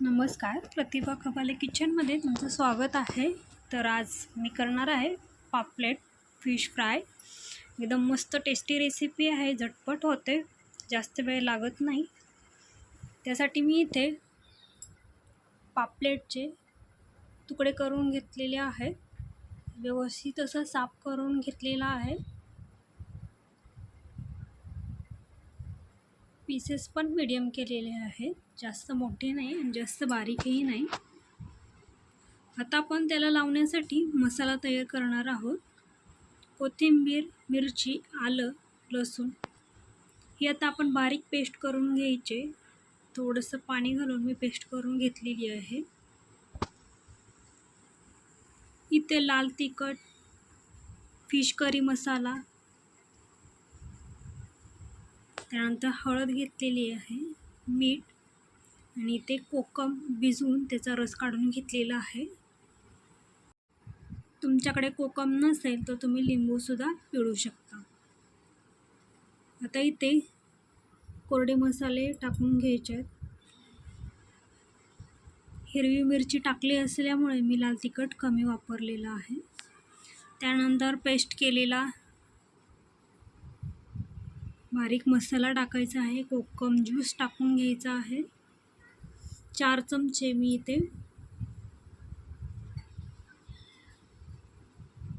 नमस्कार प्रतिभा खबाले किचनमध्ये तुमचं स्वागत आहे. तर आज मी करणार आहे पापलेट फिश फ्राय. एकदम मस्त टेस्टी रेसिपी आहे झटपट होते जास्त वेळ लागत नाही. त्यासाठी मी इथे पापलेटचे तुकडे करून घेतलेले आहेत. व्यवस्थित असं साफ करून घेतलेला आहे. पीसेस पण मीडियम केलेले आहेत. जास्त मोठे नाही आणि जास्त बारीकही नाही. आता आपण त्याला लावण्यासाठी मसाला तयार करणार आहोत. कोथिंबीर मिरची आलं लसूण ही आता आपण बारीक पेस्ट करून घ्यायचे. थोडंसं पाणी घालून मी पेस्ट करून घेतलेली आहे. इथे लाल तिखट फिश करी मसाला त्यानंतर हळद घेतलेली आहे मीठ आणि ते कोकम भिजवून त्याचा रस काढून घेतलेला आहे. तुमच्याकडे कोकम नसेल तर तुम्ही लिंबूसुद्धा पिळू शकता. आता इथे कोरडे मसाले टाकून घ्यायचे आहेत. हिरवी मिरची टाकली असल्यामुळे मी लाल तिखट कमी वापरलेलं आहे. त्यानंतर पेस्ट केलेला बारीक मसाला टाकायचा आहे कोकम ज्यूस टाकून घ्यायचा आहे. चार चमचे मी इथे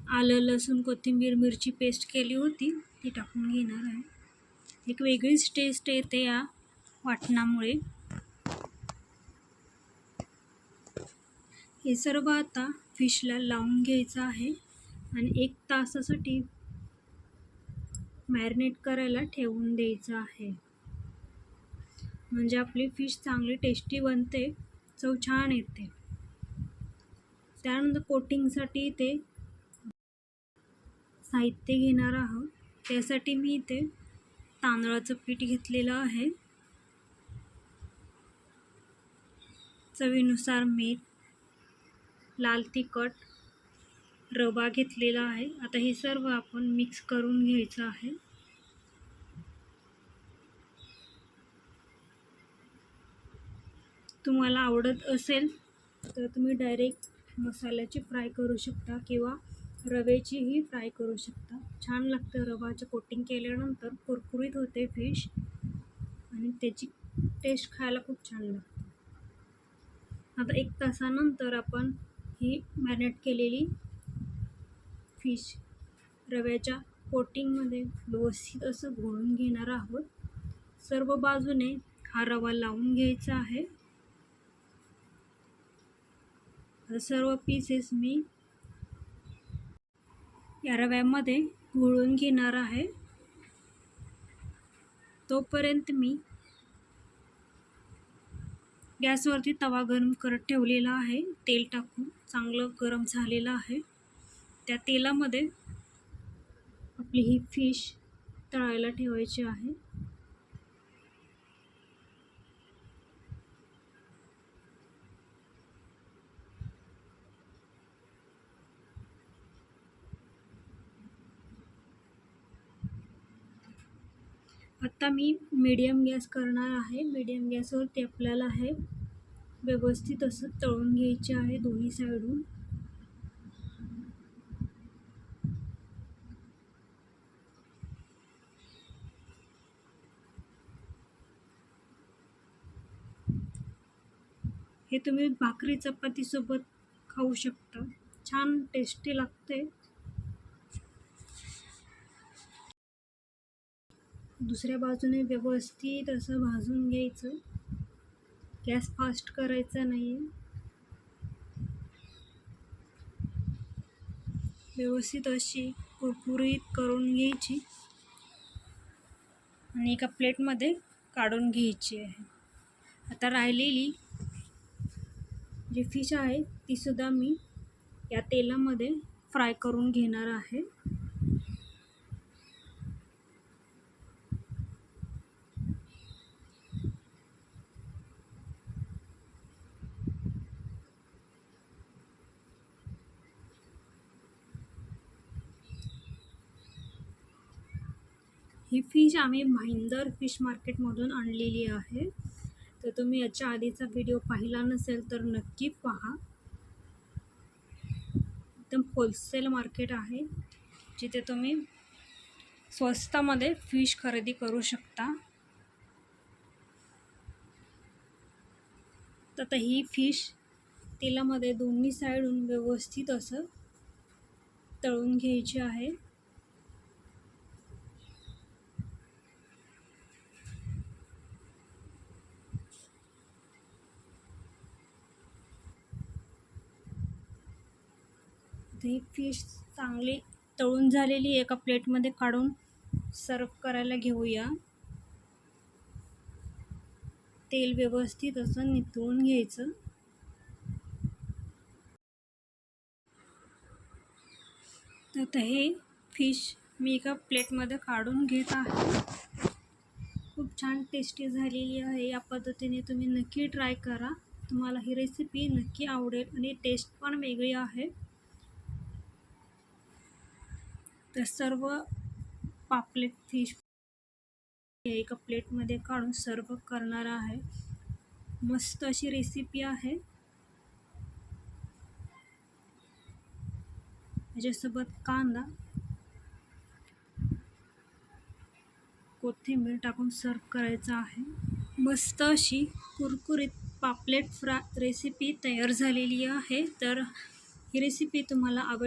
आलं लसूण कोथिंबीर मिरची पेस्ट केली होती ती टाकून घेणार आहे. एक वेगळीच टेस्ट येते या वाटणामुळे. हे सर्व आता फिशला लावून घ्यायचं आहे आणि एक तासासाठी मॅरिनेट करायला ठेवून द्यायचं आहे. म्हणजे आपली फिश चांगली टेस्टी बनते चव छान येते. त्यानंतर कोटिंगसाठी ते साहित्य घेणार आहोत त्यासाठी मी इथे तांदळाचं पीठ घेतलेलं आहे. चवीनुसार मीठ लाल तिखट रवा घेतलेला आहे. आता हे सर्व आपण मिक्स करून घ्यायचं आहे. तुम्हाला आवडत असेल तर तुम्ही डायरेक्ट मसाल्याची फ्राय करू शकता किंवा रव्याचीही फ्राय करू शकता. छान लागतं रवाचं कोटिंग केल्यानंतर कुरकुरीत होते फिश आणि त्याची टेस्ट खायला खूप छान लागते. आता एक तासानंतर आपण ही मॅरिनेट केलेली फिश रव्याच्या कोटिंगमध्ये व्यवस्थित असं घोळून घेणार आहोत. सर्व बाजूने हा रवा लावून घ्यायचा आहे. सर्व पीसेस मी या रव्यामध्ये घोळून घेणार आहे. तोपर्यंत मी गॅसवरती तवा गरम करत ठेवलेला आहे. तेल टाकून चांगलं गरम झालेलं आहे. त्या तेलामध्ये आपली ही फिश तळायला ठेवायची आहे. आत्ता मी मीडियम गॅस करणार आहे. मीडियम गॅसवरती आपल्याला हे व्यवस्थित असं तळून घ्यायचे आहे दोन्ही साईडून हे तुम्ही भाकरी चपातीसोबत खाऊ शकता. छान टेस्टी लागते. दुसऱ्या बाजूने व्यवस्थित असं भाजून घ्यायचं. गॅस फास्ट करायचा नाही व्यवस्थित अशी कुरकुरीत करून घ्यायची. आणि एका प्लेटमध्ये काढून घ्यायची आहे. आता राहिलेली जी फिश आहे तीसुद्धा मी या तेलामध्ये फ्राय करून घेणार आहे. ही फिश आम्ही महिंदर फिश मार्केटमधून आणलेली आहे. तर तुम्ही याच्या आधीचा व्हिडिओ पाहिला नसेल तर नक्की पहा. एकदम होलसेल मार्केट आहे. जिथे तुम्ही स्वस्तामध्ये फिश खरेदी करू शकता. तर आता ही फिश तेलामध्ये दोन्ही साईडून व्यवस्थित असं तळून घ्यायची आहे. ही फिश चांगली तळून झालेली एका प्लेटमध्ये काढून सर्व करायला घेऊया. तेल व्यवस्थित असं नितळून घ्यायचं. तर आता हे फिश मी एका प्लेटमध्ये काढून घेत आहे. खूप छान टेस्टी झालेली आहे. या पद्धतीने तुम्ही नक्की ट्राय करा. तुम्हाला ही रेसिपी नक्की आवडेल आणि टेस्ट पण वेगळी आहे. तर सर्व पापलेट फिश एका प्लेटमध्ये काढून सर्व करणार आहे. मस्त अशी रेसिपी आहे. त्याच्यासोबत कांदा कोथिंबीर टाकून सर्व करायचं आहे. मस्त अशी कुरकुरीत पापलेट फ्रा रेसिपी तयार झालेली आहे. तर ही रेसिपी तुम्हाला आवड